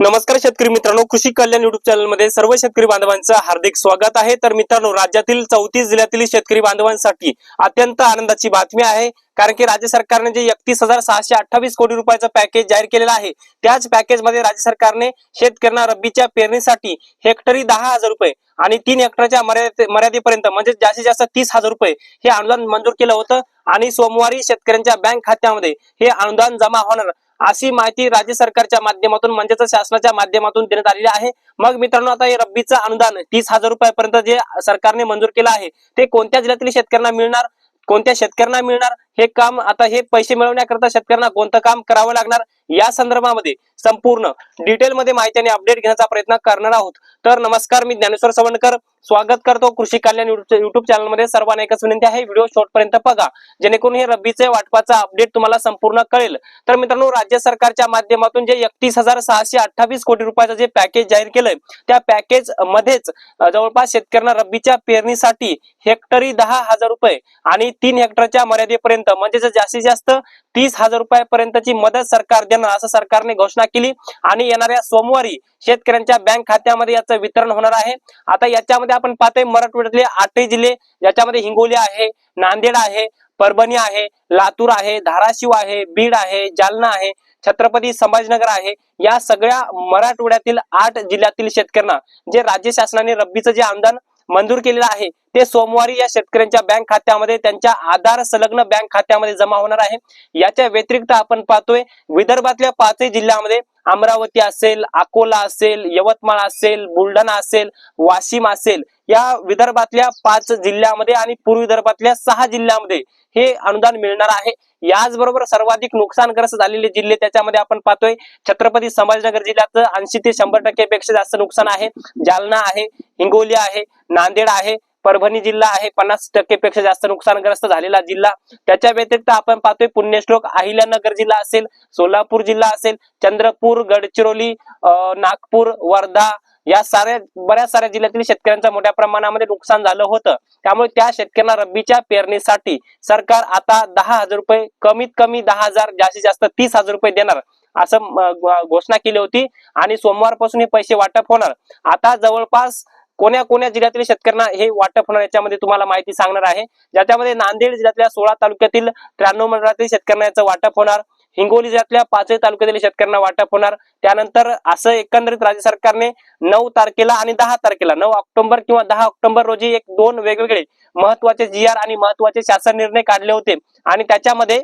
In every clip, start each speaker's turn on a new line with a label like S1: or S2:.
S1: नमस्कार शेतकरी मित्रांनो कृषी कल्याण युट्यूब चॅनलमध्ये सर्व शेतकरी बांधवांचं हार्दिक स्वागत आहे. तर मित्रांनो राज्यातील चौतीस जिल्ह्यातील शेतकरी बांधवांसाठी अत्यंत आनंदाची बातमी आहे. कारण की राज्य सरकारने जे एकतीस हजार सहाशे अठ्ठावीस कोटी रुपयाचं पॅकेज जाहीर केलेलं आहे त्याच पॅकेजमध्ये राज्य सरकारने शेतकऱ्यांना रब्बीच्या पेरणीसाठी हेक्टरी दहा हजार रुपये आणि तीन हेक्टरच्या मर्यादे मर्यादेपर्यंत म्हणजे जास्तीत जास्त तीस हजार रुपये हे अनुदान मंजूर केलं होतं. आणि सोमवारी शेतकऱ्यांच्या बँक खात्यामध्ये हे अनुदान जमा होणार. अशी माहिती राज्य सरकारच्या माध्यमातून म्हणजेच शासनाच्या माध्यमातून देण्यात आलेली आहे. मग मित्रांनो आता हे रब्बीचं अनुदान तीस हजार रुपयापर्यंत जे सरकारने मंजूर केलं आहे ते कोणत्या जिल्ह्यातील शेतकऱ्यांना मिळणार? कोणत्या शेतकऱ्यांना मिळणार? हे काम आता हे पैसे मिळवण्याकरता शेतकऱ्यांना कोणतं काम करावं लागणार? या संदर्भामध्ये संपूर्ण डिटेलमध्ये माहिती आणि अपडेट घेण्याचा प्रयत्न करणार आहोत. तर नमस्कार मी ज्ञानेश्वर सवणकर स्वागत करतो कृषी कल्याण युट्यूब चॅनलमध्ये सर्वांना एकच विनंती आहे व्हिडिओ शेवटपर्यंत बघा. जेणेकरून हे रब्बीचे वाटपाचा अपडेट तुम्हाला संपूर्ण कळेल. तर मित्रांनो राज्य सरकारच्या माध्यमातून जे एकतीस हजार सहाशे अठ्ठावीस कोटी रुपयाचं जे पॅकेज जाहीर केलंय त्या पॅकेज मध्येच जवळपास शेतकऱ्यांना रब्बीच्या पेरणीसाठी हेक्टरी दहा हजार रुपये आणि तीन हेक्टरच्या मर्यादेपर्यंत म्हणजेच जास्तीत जास्त तीस हजार रुपयापर्यंतची मदत सरकार देणार असं सरकारने घोषणा केली. आणि येणाऱ्या सोमवारी शेतकऱ्यांच्या बँक खात्यामध्ये याचं वितरण होणार आहे. आता याच्यामध्ये आपण पाहतोय मराठवाड्यातले आठही जिल्हे ज्याच्यामध्ये हिंगोली आहे नांदेड आहे परभणी आहे लातूर आहे धाराशिव आहे बीड आहे जालना आहे छत्रपती संभाजीनगर आहे. या सगळ्या मराठवाड्यातील आठ जिल्ह्यातील शेतकऱ्यांना जे राज्य शासनाने रब्बीचं जे अनुदान मंजूर केलेलं आहे. ते सोमवारी या शेतकऱ्यांच्या बँक खात्यामध्ये त्यांच्या आधार संलग्न बँक खात्यामध्ये जमा होणार आहे. याच्या व्यतिरिक्त आपण पाहतोय विदर्भातल्या पाचही जिल्ह्यामध्ये अमरावती असेल अकोला असेल यवतमाळ असेल बुलढाणा असेल वाशिम असेल या विदर्भातल्या पाच जिल्ह्यामध्ये आणि पूर्व विदर्भातल्या सहा जिल्ह्यामध्ये हे अनुदान मिळणार आहे. याचबरोबर सर्वाधिक नुकसानग्रस्त झालेले जिल्हे त्याच्यामध्ये आपण पाहतोय. छत्रपती संभाजीनगर जिल्ह्यात ऐंशी ते शंभर टक्केपेक्षा जास्त नुकसान आहे. जालना आहे हिंगोली आहे नांदेड आहे परभणी जिल्हा आहे. पन्नास टक्केपेक्षा जास्त नुकसानग्रस्त झालेला जिल्हा. त्याच्या व्यतिरिक्त आपण पाहतोय पुण्यश्लोक अहिल्यानगर जिल्हा असेल सोलापूर जिल्हा असेल चंद्रपूर गडचिरोली नागपूर वर्धा या साऱ्या बऱ्याच साऱ्या जिल्ह्यातील शेतकऱ्यांचं मोठ्या प्रमाणामध्ये नुकसान झालं होतं. त्यामुळे त्या शेतकऱ्यांना रब्बीच्या पेरणीसाठी सरकार आता दहा हजार रुपये कमीत कमी दहा हजार जास्तीत जास्त तीस हजार रुपये देणार असं घोषणा केली होती. आणि सोमवारपासून हे पैसे वाटप होणार. आता जवळपास कोण्या कोण्या जिल्ह्यातील शेतकऱ्यांना हे वाटप होणार याच्यामध्ये तुम्हाला माहिती सांगणार आहे. ज्याच्यामध्ये नांदेड जिल्ह्यातल्या सोळा तालुक्यातील त्र्याण्णव मंडळातील शेतकऱ्यांना याचं वाटप होणार. हिंगोली जिल्ह्यातल्या पाचही तालुक्यातील शेतकऱ्यांना वाटप होणार. त्यानंतर असं एकंदरीत राज्य सरकारने नऊ तारखेला आणि दहा तारखेला नऊ ऑक्टोबर किंवा दहा ऑक्टोबर रोजी एक दोन वेगवेगळे महत्त्वाचे जी आर आणि महत्त्वाचे शासन निर्णय काढले होते. आणि त्याच्यामध्ये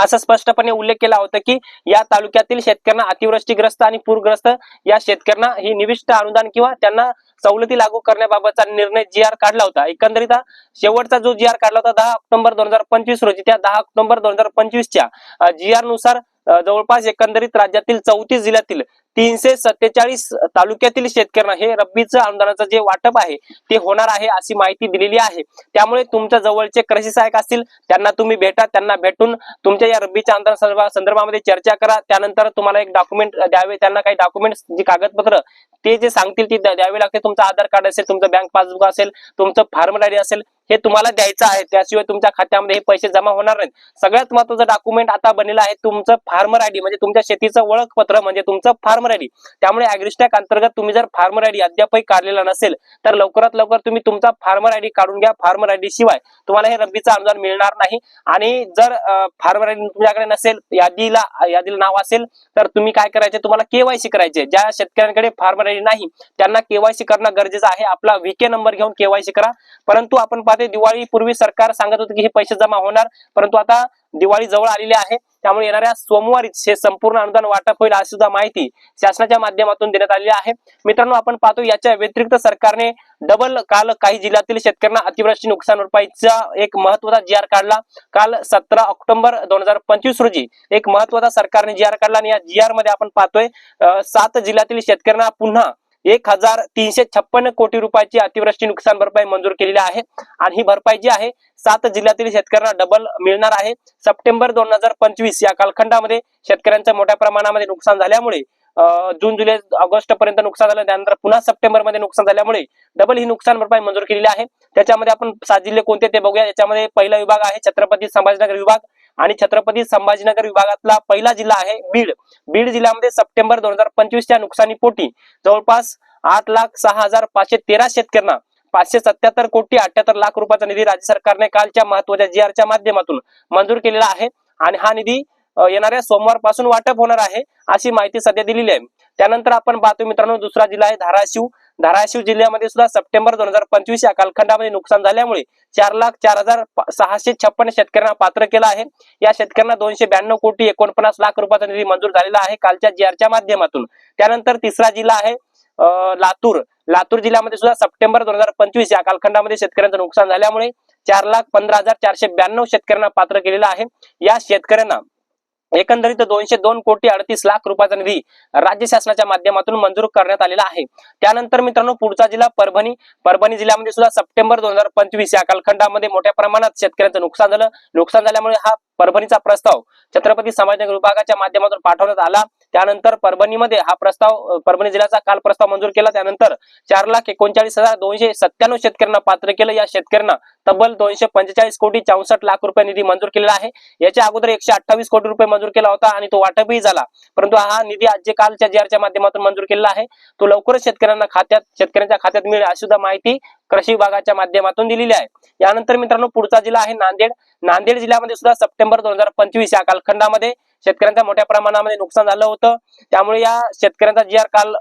S1: असं स्पष्टपणे उल्लेख केला होता की या तालुक्यातील शेतकऱ्यांना अतिवृष्टीग्रस्त आणि पूरग्रस्त या शेतकऱ्यांना ही निविष्ट अनुदान किंवा त्यांना सवलती लागू करण्याबाबतचा निर्णय जी आर काढला होता. एकंदरीत शेवटचा जो जी आर काढला होता दहा ऑक्टोबर दोन हजार पंचवीस रोजी त्या दहा ऑक्टोबर दोन हजार पंचवीसच्या जी आरनुसार जवळपास एकंदरीत राज्यातील चौतीस जिल्ह्यातील तीनशे सत्तेचाळीस तालुक्यातील शेतकऱ्यांना हे रब्बीचं अनुदानाचं जे वाटप आहे ते होणार आहे अशी माहिती दिलेली आहे. त्यामुळे तुमच्या जवळचे कृषी सहायक असतील त्यांना तुम्ही भेटा त्यांना भेटून तुमच्या या रब्बीच्या अनुदान संदर्भामध्ये चर्चा करा. त्यानंतर तुम्हाला एक डॉक्युमेंट द्यावे त्यांना काही डॉक्युमेंट जी कागदपत्र ते जे सांगतील ती द्यावी द्यावे लागते तुमचं आधार कार्ड असेल तुमचं बँक पासबुक असेल तुमचं फार्म आयडी असेल हे तुम्हाला द्यायचं आहे. त्याशिवाय तुमच्या खात्यामध्ये हे पैसे जमा होणार नाहीत. सगळ्यात महत्वाचं डॉक्युमेंट आता बनलेलं आहे तुमचं फार्मर आयडी म्हणजे तुमच्या शेतीचं ओळखपत्र म्हणजे तुमचं फार्म फार्मर आयडी त्यामुळे अॅग्रिस्टॅक अंतर्गत तुम्ही जर फार्मर आयडी अद्यापही काढलेला नसेल तर लवकरात लवकर तुम्ही तुमचा फार्मर आयडी काढून घ्या. फार्मर आयडी शिवाय तुम्हाला हे रब्बीचं अनुदान मिळणार नाही. आणि जर फार्मर आयडी तुमच्याकडे नसेल यादीला यादीला नाव असेल तर तुम्ही काय करायचे? तुम्हाला केवायसी करायचे ज्या शेतकऱ्यांकडे फार्मर आयडी नाही त्यांना केवायसी करणं गरजेचं आहे. आपला व्हीके नंबर घेऊन केवायसी करा. परंतु आपण पाहते दिवाळी पूर्वी सरकार सांगत होते की हे पैसे जमा होणार. परंतु आता दिवाळी जवळ आलेली आहे. त्यामुळे येणाऱ्या सोमवारीच हे संपूर्ण अनुदान वाटप होईल अशी सुद्धा माहिती शासनाच्या माध्यमातून देण्यात आलेली आहे. मित्रांनो आपण पाहतो याच्या व्यतिरिक्त सरकारने डबल काल काही जिल्ह्यातील शेतकऱ्यांना अतिवृष्टी नुकसान भरपाईचा एक महत्त्वाचा जी आर काढला. काल सतरा ऑक्टोबर दोन हजार पंचवीस रोजी एक महत्त्वाचा सरकारने जी आर काढला आणि या जी आरमध्ये आपण पाहतोय सात जिल्ह्यातील शेतकऱ्यांना पुन्हा एक हजार तीनशे छप्पन्न कोटी रुपयाची अतिवृष्टी नुकसान भरपाई मंजूर केलेली आहे. आणि ही भरपाई जी आहे सात जिल्ह्यातील शेतकऱ्यांना डबल मिळणार आहे. सप्टेंबर दोन हजार पंचवीस या कालखंडामध्ये शेतकऱ्यांचं मोठ्या प्रमाणामध्ये नुकसान झाल्यामुळे जून जुलै ऑगस्ट पर्यंत नुकसान झालं. त्यानंतर पुन्हा सप्टेंबरमध्ये नुकसान झाल्यामुळे डबल ही नुकसान भरपाई मंजूर केलेली आहे. त्याच्यामध्ये आपण सात जिल्हे कोणते ते बघूया. याच्यामध्ये पहिला विभाग आहे छत्रपती संभाजीनगर विभाग. आणि छत्रपती संभाजीनगर विभागातला पहिला जिल्हा आहे बीड. बीड जिल्ह्यामध्ये सप्टेंबर दोन हजार पंचवीसच्या नुकसानीपोटी जवळपास आठ लाख सहा हजार पाचशे तेरा शेतकऱ्यांना पाचशे सत्याहत्तर कोटी अठ्याहत्तर लाख रुपयाचा निधी राज्य सरकारने कालच्या महत्त्वाच्या जी आरच्या माध्यमातून मंजूर केलेला आहे. आणि हा निधी येणाऱ्या सोमवारपासून वाटप होणार आहे अशी माहिती सध्या दिलेली आहे. त्यानंतर आपण पाहतो मित्रांनो दुसरा जिल्हा आहे धाराशिव. धाराशिव जिल्ह्यामध्ये सुद्धा सप्टेंबर दोन हजार पंचवीस या कालखंडामध्ये नुकसान झाल्यामुळे चार लाख चार हजार सहाशे छप्पन शेतकऱ्यांना पात्र केलं आहे. या शेतकऱ्यांना दोनशे ब्याण्णव कोटी एकोणपन्नास लाख रुपयाचा निधी मंजूर झालेला आहे कालच्या जीआरच्या माध्यमातून. त्यानंतर तिसरा जिल्हा आहे लातूर. लातूर जिल्ह्यामध्ये सुद्धा सप्टेंबर दोन हजार पंचवीस या कालखंडामध्ये शेतकऱ्यांचं नुकसान झाल्यामुळे चार लाख पंधरा हजार चारशे ब्याण्णव शेतकऱ्यांना पात्र केलेलं आहे. या शेतकऱ्यांना एकंदरीत दोनशे दोन कोटी अडतीस लाख रुपयाचा निधी राज्य शासनाच्या माध्यमातून मंजूर करण्यात आलेला आहे. त्यानंतर मित्रांनो पुढचा जिल्हा परभणी. परभणी जिल्ह्यामध्ये सुद्धा सप्टेंबर दोन हजार पंचवीस या कालखंडामध्ये मोठ्या प्रमाणात शेतकऱ्यांचं नुकसान झालं. नुकसान झाल्यामुळे हा परभणीचा प्रस्ताव छत्रपती समाजनगर विभागाच्या माध्यमातून पाठवण्यात आला. त्यानंतर परभणीमध्ये हा प्रस्ताव परभणी जिल्ह्याचा काल प्रस्ताव मंजूर केला. त्यानंतर चार लाख एकोणचाळीस हजार दोनशे सत्त्याण्णव शेतकऱ्यांना पात्र केलं. या शेतकऱ्यांना तब्बल दोनशे पंचेचाळीस कोटी चौसष्ट लाख रुपये निधी मंजूर केलेला आहे. याच्या अगोदर एकशे अठ्ठावीस कोटी रुपये मंजूर केला होता आणि तो वाटपही झाला. परंतु हा निधी आज जे कालच्या जीआरच्या माध्यमातून मंजूर केलेला आहे. तो लवकरच शेतकऱ्यांना खात्यात शेतकऱ्यांच्या खात्यात मिळेल अशी सुद्धा माहिती कृषी विभागाच्या माध्यमातून दिलेली आहे. यानंतर मित्रांनो पुढचा जिल्हा आहे नांदेड. नांदेड जिल्ह्यामध्ये सुद्धा सप्टेंबर दोन हजार पंचवीस या कालखंडामध्ये शेतकऱ्यांचं मोठ्या प्रमाणामध्ये नुकसान झालं होतं. त्यामुळे या शेतकऱ्यांचा जी आर काल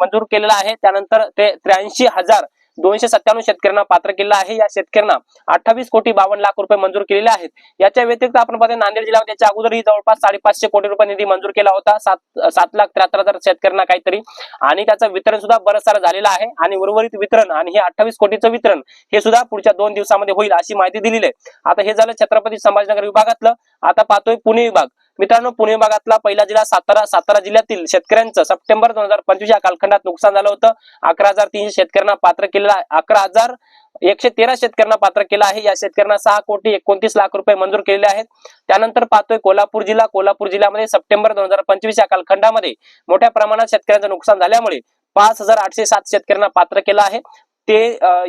S1: मंजूर केलेला आहे त्यानंतर ते त्र्याऐंशी हजार दोनशे सत्त्याण्णव शेतकऱ्यांना पात्र केलेलं आहे. या शेतकऱ्यांना अठ्ठावीस कोटी बावन्न लाख रुपये मंजूर केलेले आहेत. याच्या व्यतिरिक्त आपण पाहतो नांदेड जिल्ह्यामध्ये याच्या अगोदरही जवळपास साडेपाचशे कोटी रुपये निधी मंजूर केला होता. सात सात लाख त्र्याहत्तर हजार शेतकऱ्यांना काहीतरी. आणि त्याचं वितरण सुद्धा बरंच सारं झालेलं आहे. आणि उर्वरित वितरण आणि हे अठ्ठावीस कोटीचं वितरण हे सुद्धा पुढच्या दोन दिवसामध्ये होईल अशी माहिती दिलेली आहे. आता हे झालं छत्रपती संभाजीनगर विभागातलं. आता पाहतोय पुणे विभाग. मित्रांनो पुणे विभागातला पहिला जिल्हा सातारा सातारा जिल्ह्यातील शेतकऱ्यांचं सप्टेंबर दोन हजार पंचवीस या कालखंडात नुकसान झालं होतं. अकरा हजार तीनशे शेतकऱ्यांना पात्र केलेलं आहे. अकरा हजार एकशे तेरा शेतकऱ्यांना पात्र केलं आहे. या शेतकऱ्यांना सहा कोटी एकोणतीस लाख रुपये मंजूर केलेले आहेत. त्यानंतर पाहतोय कोल्हापूर जिल्हा. कोल्हापूर जिल्ह्यामध्ये सप्टेंबर दोन हजार पंचवीस या कालखंडामध्ये मोठ्या प्रमाणात शेतकऱ्यांचं नुकसान झाल्यामुळे पाच हजार आठशे सात शेतकऱ्यांना पात्र केलं आहे. ते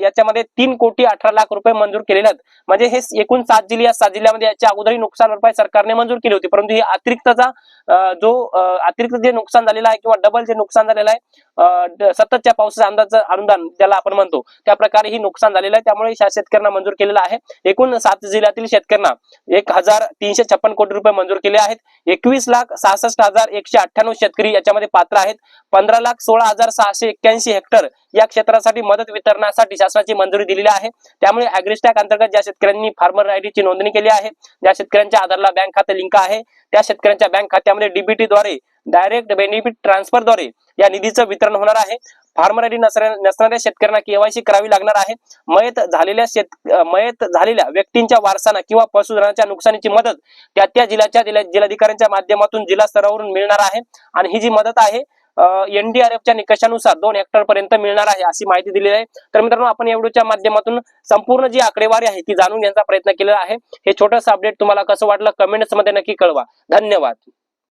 S1: याच्यामध्ये तीन कोटी अठरा लाख रुपये मंजूर केलेले आहेत. म्हणजे हे एकूण सात जिल्हे या सात जिल्ह्यामध्ये याच्या अगोदरही नुकसान भरपाई सरकारने मंजूर केली होती. परंतु हे अतिरिक्तचा जो अतिरिक्त जे नुकसान झालेलं आहे किंवा डबल जे नुकसान झालेलं आहे सततच्या पावसाच्या अंदाज अनुदान ज्याला आपण म्हणतो त्या प्रकारे ही नुकसान झालेलं आहे. त्यामुळे या शेतकऱ्यांना मंजूर केलेलं आहे. एकूण सात जिल्ह्यातील शेतकऱ्यांना एक हजार तीनशे छप्पन कोटी रुपये मंजूर केले आहेत. एकवीस लाख सहासष्ट हजार एकशे अठ्ठ्याण्णव शेतकरी याच्यामध्ये पात्र आहेत. पंधरा लाख सोळा हजार सहाशे एक्क्याऐंशी हेक्टर या क्षेत्रासाठी मदत वितरणासाठी शासनाची मंजुरी दिलेली आहे. त्यामुळे अॅग्रिस्टॅक अंतर्गत ज्या शेतकऱ्यांनी फार्मर आयडीची नोंदणी केली आहे ज्या शेतकऱ्यांच्या आधारला बँक खाते लिंक आहे त्या शेतकऱ्यांच्या बँक खात्यामध्ये डीबीटी द्वारे डायरेक्ट बेनिफिट ट्रान्सफरद्वारे या निधीचं वितरण होणार आहे. फार्मर आयडी नसणाऱ्या शेतकऱ्यांना केवायसी करावी लागणार आहे. मयत झालेल्या शेत मयत झालेल्या व्यक्तींच्या वारसांना किंवा पशुधनाच्या नुकसानीची मदत त्या त्या जिल्ह्याच्या जिल्हा जिल्हाधिकाऱ्यांच्या माध्यमातून जिल्हा स्तरावरून मिळणार आहे. आणि ही जी मदत आहे एनडीआरएफच्या निकषानुसार दोन हेक्टर पर्यंत मिळणार आहे अशी माहिती दिली आहे. तर मित्रांनो आपण या व्हिडिओच्या माध्यमातून संपूर्ण जी आकडेवारी आहे ती जाणून घेण्याचा प्रयत्न केलेला आहे. हे छोटंसं अपडेट तुम्हाला कसं वाटलं कमेंट्समध्ये नक्की कळवा. धन्यवाद.